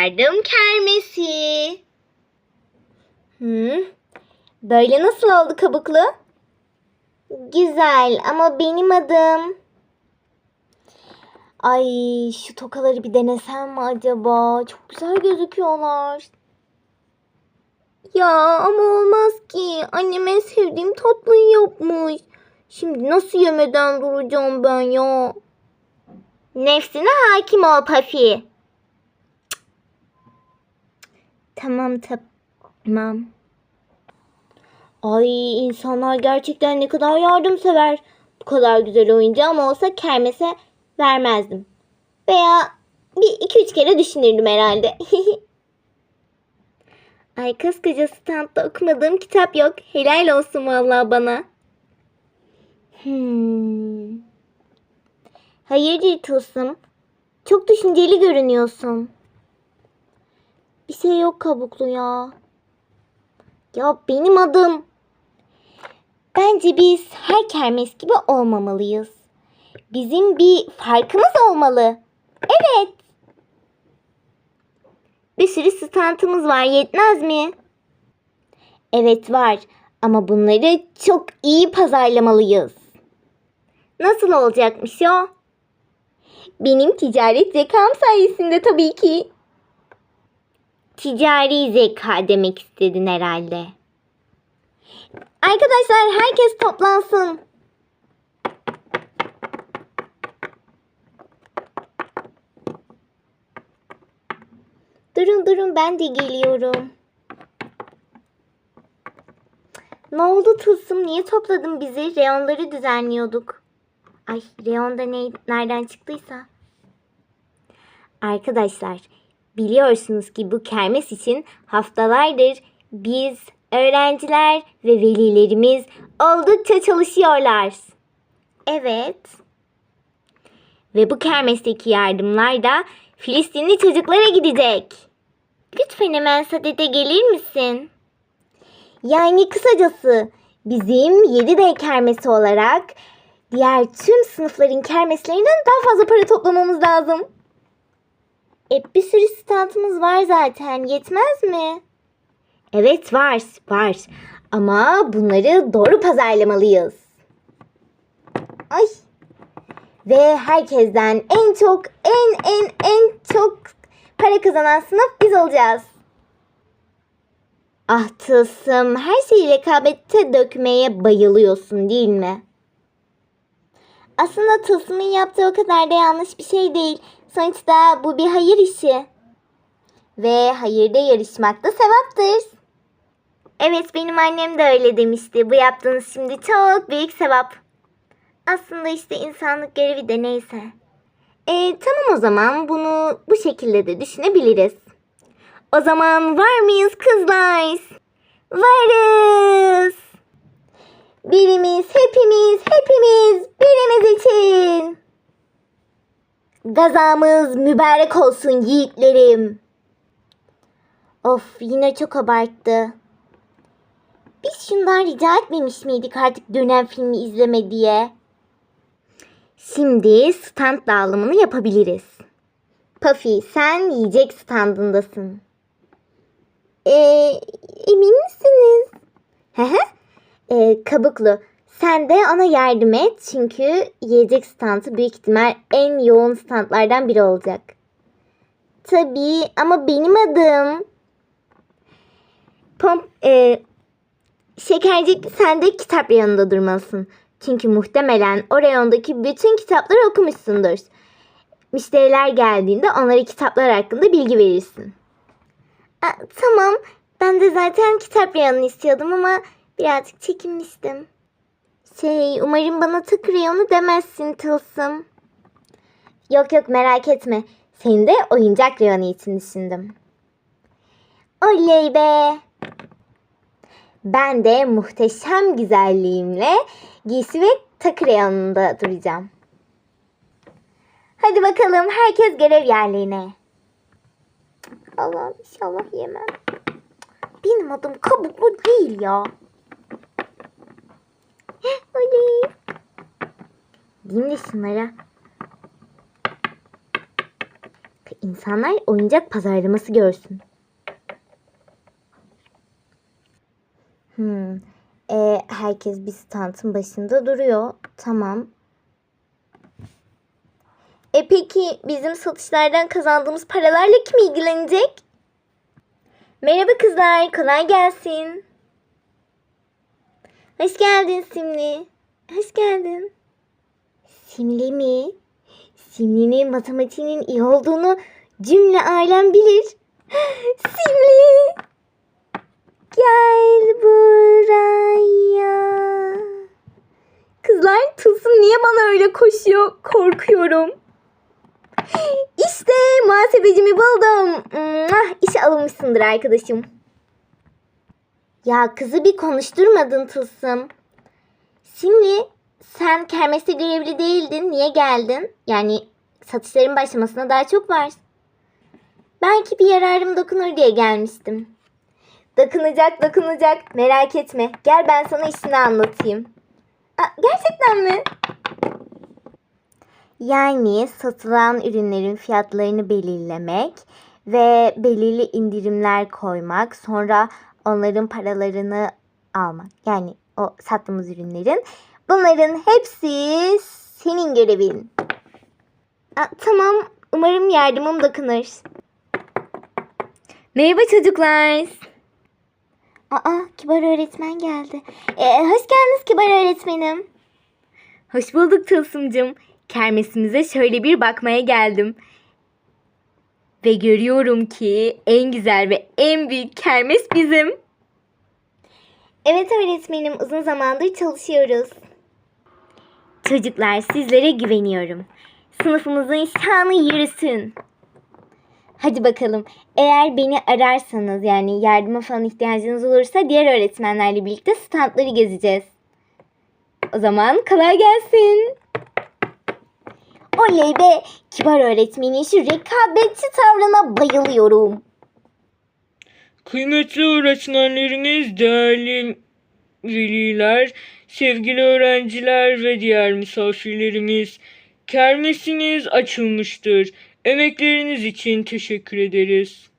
Yardım kermesi. Hı? Böyle nasıl oldu kabuklu? Güzel ama benim adım. Ay şu tokaları bir denesem mi acaba? Çok güzel gözüküyorlar. Ya ama olmaz ki. Annem en sevdiğim tatlıyı yapmış. Şimdi nasıl yemeden duracağım ben ya? Nefsine hakim ol Pafi. Tamam tamam. Ay insanlar gerçekten ne kadar yardımsever. Bu kadar güzel oyuncağım olsa kermese vermezdim. Veya bir iki üç kere düşünürdüm herhalde. Ay koskoca standta okumadığım kitap yok. Helal olsun vallahi bana. Hmm. Hayırdır Tılsım? Çok düşünceli görünüyorsun. Bir şey yok kabuklu ya. Ya benim adım. Bence biz her kermes gibi olmamalıyız. Bizim bir farkımız olmalı. Evet. Bir sürü standımız var yetmez mi? Evet var ama bunları çok iyi pazarlamalıyız. Nasıl olacakmış o? Benim ticaret zekam sayesinde tabii ki. Ticari zeka demek istedin herhalde. Arkadaşlar herkes toplansın. Durun durun ben de geliyorum. Ne oldu Tılsım? Niye topladın bizi? Reyonları düzenliyorduk. Ay reyonda ne, nereden çıktıysa. Arkadaşlar biliyorsunuz ki bu kermes için haftalardır biz öğrenciler ve velilerimiz oldukça çalışıyorlar. Evet. Ve bu kermesteki yardımlar da Filistinli çocuklara gidecek. Lütfen hemen sadede gelir misin? Yani kısacası bizim 7D kermesi olarak diğer tüm sınıfların kermeslerinden daha fazla para toplamamız lazım. E bir sürü standımız var zaten yetmez mi? Evet var var ama bunları doğru pazarlamalıyız. Ay ve herkesten en çok en en en çok para kazanan sınıf biz olacağız. Ah Tılsım her şeyi rekabette dökmeye bayılıyorsun değil mi? Aslında Tılsım'ın yaptığı o kadar da yanlış bir şey değil. Sonuçta bu bir hayır işi. Ve hayırda yarışmak da sevaptır. Evet benim annem de öyle demişti. Bu yaptığınız şimdi çok büyük sevap. Aslında işte insanlık görevi de neyse. E, tamam o zaman bunu bu şekilde de düşünebiliriz. O zaman var mıyız kızlar? Varız. Birimiz, hepimiz, hepimiz birimiz için. Gazamız mübarek olsun yiğitlerim. Of yine çok abarttı. Biz şundan rica etmemiş miydik artık dönem filmi izleme diye? Şimdi stand dağılımını yapabiliriz. Puffy sen yiyecek standındasın. Ee, emin misiniz? Hı. Ee, kabuklu sen de ona yardım et çünkü yiyecek standı büyük ihtimal en yoğun standlardan biri olacak. Tabii ama benim adım. Pomp, e, Şekercik sen de kitap reyonunda durmalısın. Çünkü muhtemelen o reyondaki bütün kitapları okumuşsundur. Müşteriler geldiğinde onlara kitaplar hakkında bilgi verirsin. Aa, tamam. Ben de zaten kitap reyonunu istiyordum ama birazcık çekinmiştim. Şey, umarım bana tık reyonu demezsin Tılsım. Yok yok merak etme. Seni de oyuncak reyonu için düşündüm. Oley be! Ben de muhteşem güzelliğimle giysi ve takı reyonunda duracağım. Hadi bakalım herkes görev yerlerine. Allah'ım inşallah yemem. Benim adım kabuklu değil ya. Diyeyim de şunlara. İnsanlar oyuncak pazarlaması görsün. Hmm. E, herkes bir standın başında duruyor. Tamam. E peki bizim satışlardan kazandığımız paralarla kim ilgilenecek? Merhaba kızlar, kolay gelsin. Hoş geldin Simli. Hoş geldin. Simli mi? Simli'nin matematiğinin iyi olduğunu cümle alem bilir. Simli! Gel buraya. Kızlar Tılsım niye bana öyle koşuyor? Korkuyorum. İşte muhasebecimi buldum. İşe alınmışsındır arkadaşım. Ya kızı bir konuşturmadın Tılsım. Simli sen kermeste görevli değildin. Niye geldin? Yani satışların başlamasına daha çok var. Belki bir yararım dokunur diye gelmiştim. Dokunacak dokunacak merak etme. Gel ben sana işini anlatayım. Aa, gerçekten mi? Yani satılan ürünlerin fiyatlarını belirlemek ve belirli indirimler koymak, sonra onların paralarını almak. Yani o sattığımız ürünlerin. Bunların hepsi senin görevin. Aa, tamam, umarım yardımım dokunur. Merhaba çocuklar. Aa, kibar öğretmen geldi. Ee, hoş geldiniz kibar öğretmenim. Hoş bulduk Tılsımcığım. Kermesimize şöyle bir bakmaya geldim. Ve görüyorum ki en güzel ve en büyük kermes bizim. Evet öğretmenim uzun zamandır çalışıyoruz. Çocuklar sizlere güveniyorum. Sınıfımızın şanı yürüsün. Hadi bakalım. Eğer beni ararsanız yani yardıma falan ihtiyacınız olursa diğer öğretmenlerle birlikte standları gezeceğiz. O zaman kolay gelsin. Oley be! Kibar öğretmenin şu rekabetçi tavrına bayılıyorum. Kıymetli öğretmenlerimiz, değerli veliler, sevgili öğrenciler ve diğer misafirlerimiz, kermesiniz açılmıştır. Emekleriniz için teşekkür ederiz.